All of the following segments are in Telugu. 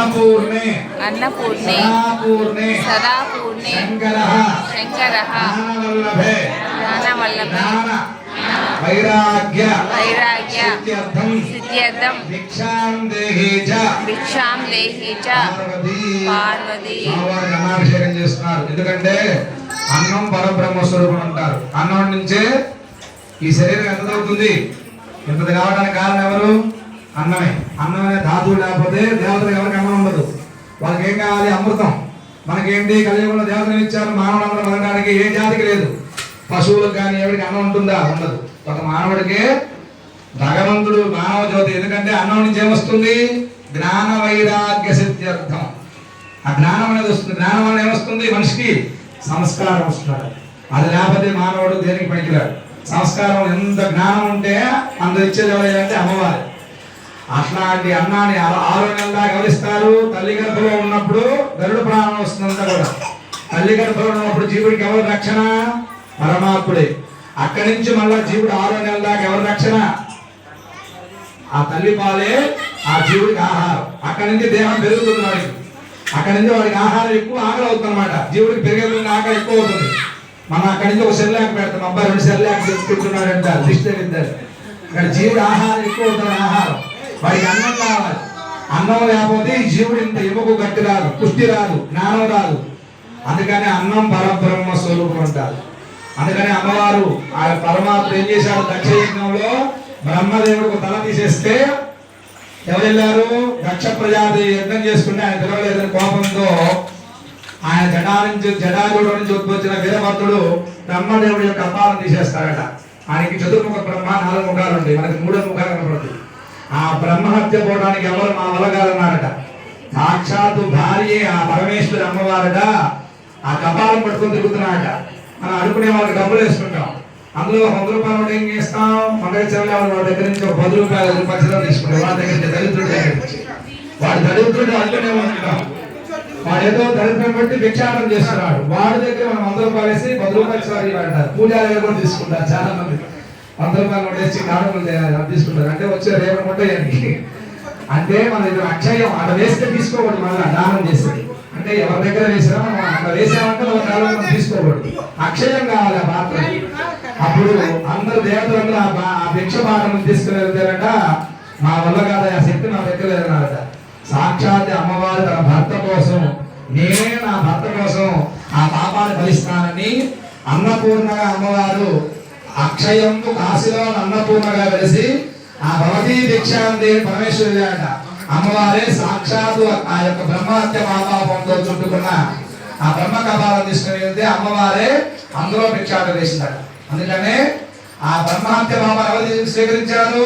అన్నపూర్ణే. అన్నపూర్ణే. సదాపూర్ణే. సదాపూర్ణే. శంకర. శంకర. జ్ఞానవల్లభే. జ్ఞానవల్లభే. జ్ఞాన. వైరాగ్య. వైరాగ్య. సిద్ధ్యర్థం. సిద్ధ్యర్థం. భిక్షాం దేహి చ. భిక్షాం చ. పార్వతీ. పార్వతీ. చేస్తున్నారు. ఎందుకంటే అన్నం పరబ్రహ్మ స్వరూపం అంటారు. అన్నం నుంచే ఈ శరీరం ఎంత అవుతుంది? ఇంతది కావడానికి కారణం ఎవరు? అన్నమే. అన్నం ధాతువు లేకపోతే దేవతలు ఎవరికి అన్నం ఉండదు. వాళ్ళకి ఏం కావాలి? అమృతం. మనకేంటి? కలియుగంలో దేవతలు ఇచ్చారు? మానవులందరూ బతకడానికి ఏ జాతికి లేదు. పశువులకు కానీ ఎవరికి అన్నం ఉంటుందా? ఉండదు. ఒక మానవుడికే భగవంతుడు మానవ జ్యోతి. ఎందుకంటే అన్నం నుంచి ఏమొస్తుంది? జ్ఞాన వైరాగ్య సిద్ధ్యర్థం. ఆ జ్ఞానం అనేది వస్తుంది. జ్ఞానం అనేది ఏమొస్తుంది? మనిషికి సంస్కారం వస్తున్నాడు అది లేకపోతే మానవుడు దేనికి పనికిరాడు? సంస్కారం ఎంత జ్ఞానం ఉంటే అంత ఇచ్చేది ఎవరంటే అమ్మవారి. అట్లాంటి అన్నాన్ని ఆ- ఆరు నెలలా గమనిస్తారు. తల్లి గర్భంలో ఉన్నప్పుడు గరుడు ప్రాణం వస్తుందంతా కూడా. తల్లి గర్భంలో ఉన్నప్పుడు జీవుడికి ఎవరు రక్షణ? పరమాత్ముడే. అక్కడి నుంచి మళ్ళా జీవుడు ఆరో నెలల దాకా ఎవరు రక్షణ? ఆ తల్లి పాలే ఆ జీవుడికి ఆహారం. అక్కడి నుంచి దేహం పెరుగుతుంది వాడికి. అక్కడి నుంచి వాడికి ఆహారం ఎక్కువ ఆకలి అవుతుంది అనమాట జీవుడికి పెరిగే ఆకలి ఎక్కువ అవుతుంది. మనం అక్కడి నుంచి ఒక సెల్లాక్ పెడతాం. అబ్బాయి రెండు సెల్లాక్ తింటున్నాడంట దిష్టి విద్దారు ఇక్కడ జీవుడు ఆహారం ఎక్కువ అవుతుంది ఆహారం. వాడికి అన్నం కావాలి. అన్నం లేకపోతే ఈ జీవుడు ఇంత ఎముకు గట్టి రాదు పుష్టి రాదు జ్ఞానం రాదు. అందుకని అన్నం పరబ్రహ్మ స్వరూపం అంటారు. అందుకని అమ్మవారు ఆ పరమాత్మ ఏం చేశాడు? దక్ష యజ్ఞంలో బ్రహ్మదేవుడికి తల తీసేస్తే ఎవరు వెళ్ళారు? దక్ష ప్రజాతి యజ్ఞం చేసుకుంటే ఆయన పిలవలేదని కోపంతో ఆయన జడా నుంచి జడాగుడు నుంచి వచ్చిన వీరభద్రుడు బ్రహ్మదేవుడి యొక్క అపాలను తీసేస్తాడట ఆయనకి చతుర్ముఖ బ్రహ్మ నాలుగు ముఖాలు ఉంటాయి మనకి మూడో ముఖాలు కనపడుతుంది ఆ బ్రహ్మహత్య పోవడానికి ఎవరు మా వలగాలన్నారట సాక్షాత్తు భార్య ఆ పరమేశ్వరి అమ్మవారట. ఆ కపాలం పట్టుకొని తిరుగుతున్నాడట మనం అనుకునే వాళ్ళకి డబ్బులు వేసుకుంటాం. అందులో వంద రూపాయలు ఏం చేస్తాం? మంగళచరణ వాళ్ళ దగ్గర నుంచి ఒక పది రూపాయలు ఐదు తీసుకుంటాం. వాళ్ళ దగ్గర నుంచి దళితుడు వాడు దళితుడు అందులోనే ఉంటాం వాడు ఏదో దళితులను బట్టి భిక్షాటం చేస్తున్నాడు. వాడి దగ్గర మనం వంద రూపాయలు వేసి పది రూపాయలు సారీ అంటారు పూజారి కూడా తీసుకుంటారు చాలా మంది వంద రూపాయలు కూడా వేసి కారణం తీసుకుంటారు. అంటే వచ్చే రేపు ఉంటాయని అంటే మన ఇది అక్షయం అక్కడ వేస్తే తీసుకోకూడదు మళ్ళీ దానం చేస్తుంది అంటే ఎవరి దగ్గర వేసినా మనం అక్కడ వేసామంటే ఒక కాలం మనం తీసుకోకూడదు. అక్షయం కావాలి ఆ పాత్ర. అప్పుడు అందరు దేవతలందరూ ఆ భిక్ష పాత్రను తీసుకుని వెళ్తారట మా వల్ల కాదు ఆ శక్తి నా దగ్గర లేదన్నారట. సాక్షాత్ అమ్మవారు తన భర్త కోసం నేనే నా భర్త కోసం ఆ పాపాలు ఫలిస్తానని అన్నపూర్ణగా అమ్మవారు అక్షయము కాశీలో అన్నపూర్ణగా కలిసి ఆ భవతీ దీక్షాంతి పరమేశ్వరి అంట. అమ్మవారే సాక్షాత్తు ఆ యొక్క బ్రహ్మహత్య మహాపాపంతో చుట్టుకున్న ఆ బ్రహ్మ కపాలం తీసుకుని వెళ్తే అమ్మవారే అందులో భిక్షాట వేసిందట అందుకనే ఆ బ్రహ్మహత్య మామ ఎవరు స్వీకరించారు?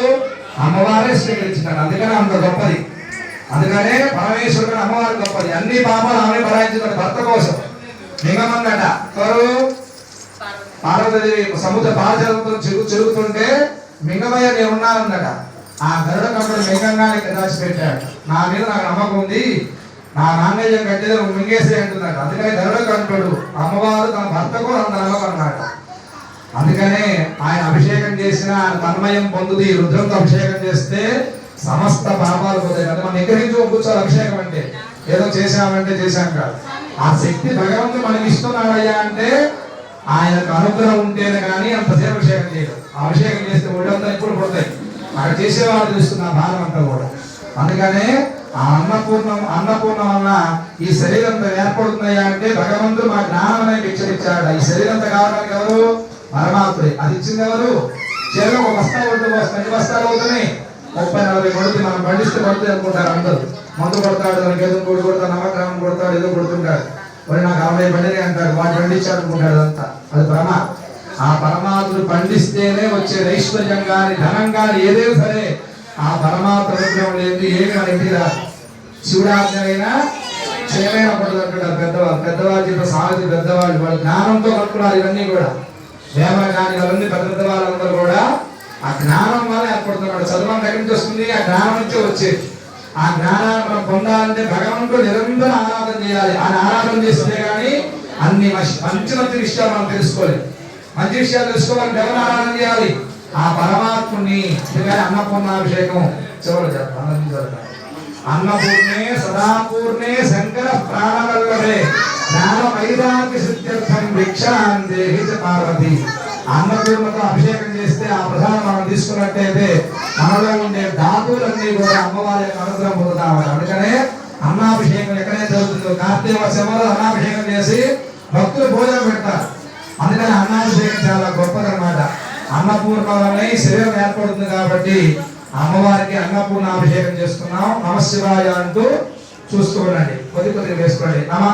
అమ్మవారే స్వీకరించినాడు అందుకనే అంత గొప్పది. అందుకనే పరమేశ్వరుడు అమ్మవారి గొప్పది. అన్ని పాపాలు ఆమె భరాయించుకున్న భర్త కోసం. నిగమందట ఎవరు పార్వతీదేవి సముద్ర పాదజలంతో చెరుగు చెరుగుతుంటే మింగమయ్య నేను ఉన్నానన్నట. ఆ గరుడ కప్పుడు మింగంగానే దాచిపెట్టాడు నా మీద నాకు నమ్మకం ఉంది. నా నాన్నయ్య కట్టేది మింగేసే అంటున్నాడు. అందుకని గరుడ కంటుడు అమ్మవారు తన భర్తకు అంత నమ్మకం అన్నమాట అందుకనే ఆయన అభిషేకం చేసిన ఆయన తన్మయం పొందుది రుద్రంతో అభిషేకం చేస్తే సమస్త పాపాలు పోతాయి. అంటే మనం ఎక్కడి నుంచి కూర్చోవాలి అభిషేకం అంటే. ఏదో చేసామంటే చేశాం కాదు. ఆ శక్తి భగవంతుడు మనకి ఇస్తున్నాడయ్యా అంటే ఆయనకు అనుగ్రహం ఉంటేనే కానీ అంతసేపు అభిషేకం చేయడం అభిషేకం చేస్తే ఒళ్ళంతా ఇప్పుడు పడతాయి. అక్కడ చేసేవాడు తెలుస్తుంది ఆ భారం అంతా కూడా. అందుకనే ఆ అన్నపూర్ణం అన్నపూర్ణం వలన ఈ శరీరం ఏర్పడుతున్నాయా అంటే భగవంతుడు మా జ్ఞానం అనే భిక్ష ఈ శరీరం కావడానికి ఎవరు? పరమాత్ముడే. అది ఇచ్చింది ఎవరు? చేలో ఒక బస్తా కొడుతూ వస్తాయి ఎన్ని బస్తాలు అవుతున్నాయి? ముప్పై నలభై కొడుతు మనం పండిస్తే కొడుతుంది అనుకుంటారు అందరూ. మందు కొడతాడు దానికి ఏదో కొడు కొడతాడు నమ్మకం కొడతాడు ఏదో కొడుతుంటాడు. మరి నాకు అరవై పండిని అంటాడు వాడు పండించాడు అనుకుంటాడు అదంతా. అది పరమ ఆ పరమాత్మను పండిస్తేనే వచ్చే ఐశ్వర్యం కానీ ధనం కానీ ఏదైనా సరే ఆ పరమాత్మ అనుగ్రహం లేదు ఏమి మన ఇంటికి రాదు శివుడాజ్ఞైనా క్షేమైన పడదు అంటాడు పెద్దవాళ్ళు. పెద్దవాళ్ళు చెప్పిన సామెత పెద్దవాళ్ళు వాళ్ళు జ్ఞానంతో కట్టుకున్నారు ఇవన్నీ కూడా. వేమ కానీ అవన్నీ పెద్ద వాళ్ళందరూ కూడా ఆ జ్ఞానం వల్ల ఏర్పడుతున్నాడు చదువు దగ్గర నుంచి వస్తుంది? ఆ జ్ఞానం నుంచే వచ్చేది. ఆ జ్ఞానాన్ని మనం పొందాలంటే భగవంతుడు నిరంతరం ఆరాధన చేయాలి. ఆయన ఆరాధన చేస్తే కానీ అన్ని మంచి మంచి విషయాలు మనం తెలుసుకోవాలి. మంచి విషయాలు తెలుసుకోవాలంటే ఎవరు ఆరాధన చేయాలి. ఆ పరమాత్ముని అన్నపూర్ణాభిషేకం చివరి చెప్తాను అన్నపూర్ణే సదాపూర్ణే శంకర ప్రాణవల్లభే జ్ఞాన వైరాగ్య సిద్ధ్యర్థం భిక్షాం పార్వతి. అన్నపూర్ణతో అభిషేకం చేస్తే ఆ ప్రసాదం మనం తీసుకున్నట్టయితే మనలో ఉండే ధాతువులన్నీ కూడా అమ్మవారి యొక్క అనుగ్రహం పొందుతామని అందుకనే అన్నాభిషేకం ఎక్కడైతే జరుగుతుందో కార్తీక వర్షంలో అన్నాభిషేకం చేసి భక్తులు భోజనం పెడతారు అందుకని అన్నాభిషేకం చాలా గొప్పదన్నమాట అన్నపూర్ణమై శరీరం ఏర్పడుతుంది కాబట్టి అమ్మవారికి అన్నపూర్ణ అభిషేకం చేసుకున్నాం నమశివాయ అంటూ చూసుకోండి కొద్ది కొద్దిగా వేసుకోండి నమ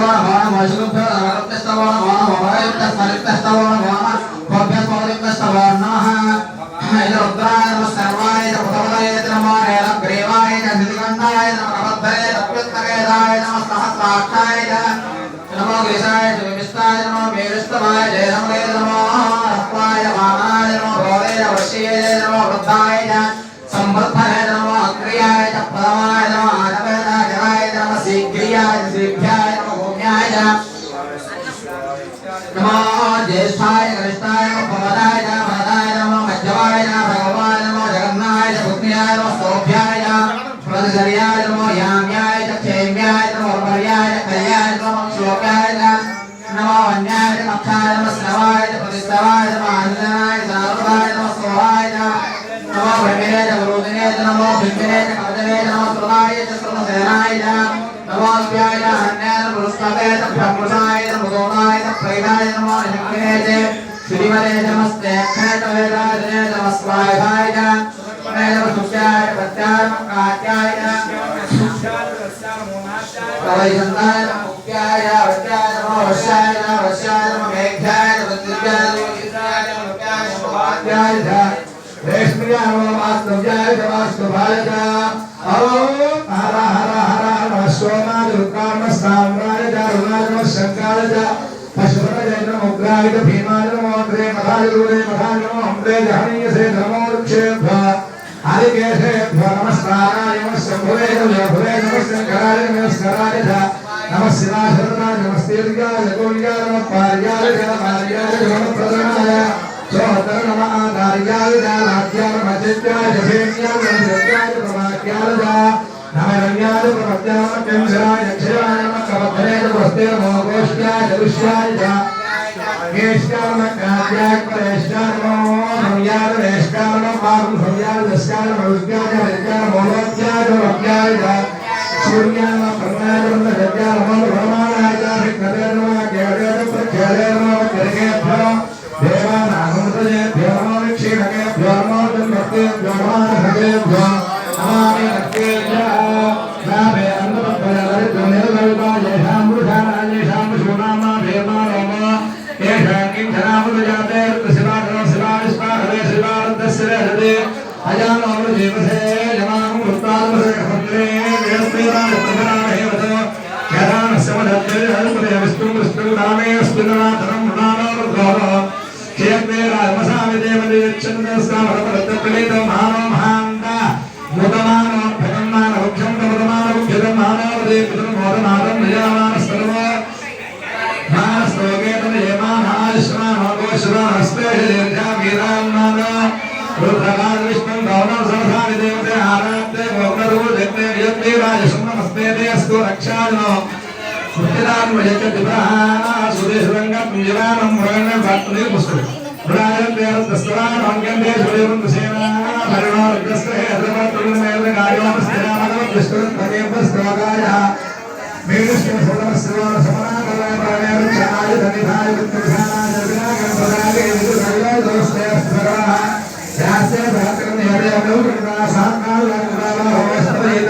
వ్యాధనేభ్యో విద్యంతే వ్యస్తవో నమో నమగుణాభ్య Yeah. సంవర్ధనే నమో అవ్యాయ అన్యాయ పురుష్పదే చ బ్రహ్మణాయ నమో నిఖినే చ నమస్తే అక్షయ నమస్వాయ ప్రత్యాయ ముఖ్యాయ నమో నమ మేఘ్యాయ ఇంద్రాయ ముఖ్యాయ నమో వాస్తవ్యాయ ఓం హర హర హర నమ రుద్రాయ సామ్రాయ శంకాయ చ భీమాయ నమో అగ్రే మధాయ నమో అమ్రే జహనీయసే నమో వృక్షేభ్య ఆదికేశేభ్య నమస్కారాయ నమ శంభువే నమ భువే నమ సోదర నమ ఆధార్యాయ నమ రమ్యాయ ప్రవద్యాయ కంసరాయ అక్షరాయ వస్తే నమో దృశ్యాయ విష్ణు నామే స్మినాథనం నామో రామసామి ప్రణీత మహానో మహాంత మానవదే పితృ సర్వ వీరాన్నాన రుద్రకాల గౌరవ సరసాని దేవతే ఆరాధ్య గౌరవ రక్షాజనో ముఖ్యదాన్ వయక దిబ్రహాన సుదేశరంగ పింజరానం మురగణ భక్తుని పుస్తకం మురాజం దేవం దస్తవాన్ అంగందే సుదేవం దసేనా హరిణో రుద్రస్తే హరిమాతులు మేల కార్యోమస్తేనా మగవ కృష్ణం తదేవ స్తవగాయ మేలుష్య సోదర శ్రవణ సమనాకరాయ ప్రాణాయ చాయ ధనిధాయ విత్తధానాయ వినాగం పదాగే విదు సర్వే దోస్తే అస్మరణ శాస్త్ర భాతకం హృదయంలో కృతా సాత్కాల లంకాల హోస్తవేద